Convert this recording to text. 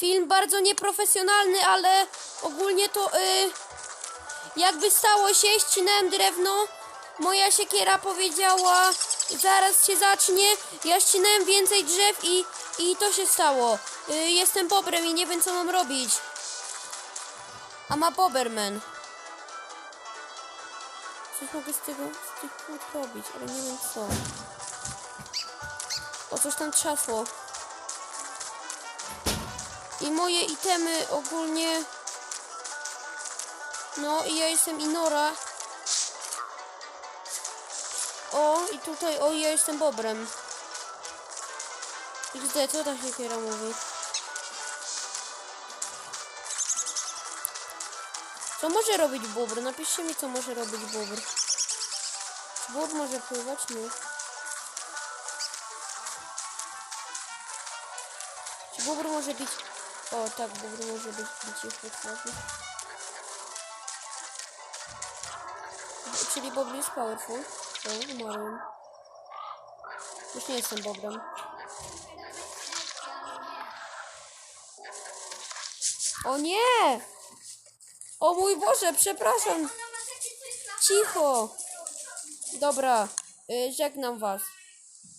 Film bardzo nieprofesjonalny, ale ogólnie to y, jakby stało się, ścinałem drewno. Moja siekiera powiedziała, zaraz się zacznie. Ja ścinałem więcej drzew i, i to się stało. Y, jestem bobrem i nie wiem co mam robić. A ma Boberman. Coś mogę z tego, z tych robić, ale nie wiem co. O, coś tam trzasło. I moje itemy ogólnie... No i ja jestem Inora. O, i tutaj, o, ja jestem Bobrem. XD, co ta siekiera mówi? Co może robić bóbr? Napiszcie mi, co może robić bóbr. Czy bóbr może pływać? Nie. Czy bóbr może bić... O, tak, bóbr może być bicie potrafi. Czyli bóbr jest powerful. O, umarłem. Już nie jestem bobrem. O nie! O mój Boże, przepraszam. Cicho. Dobra, y, żegnam was.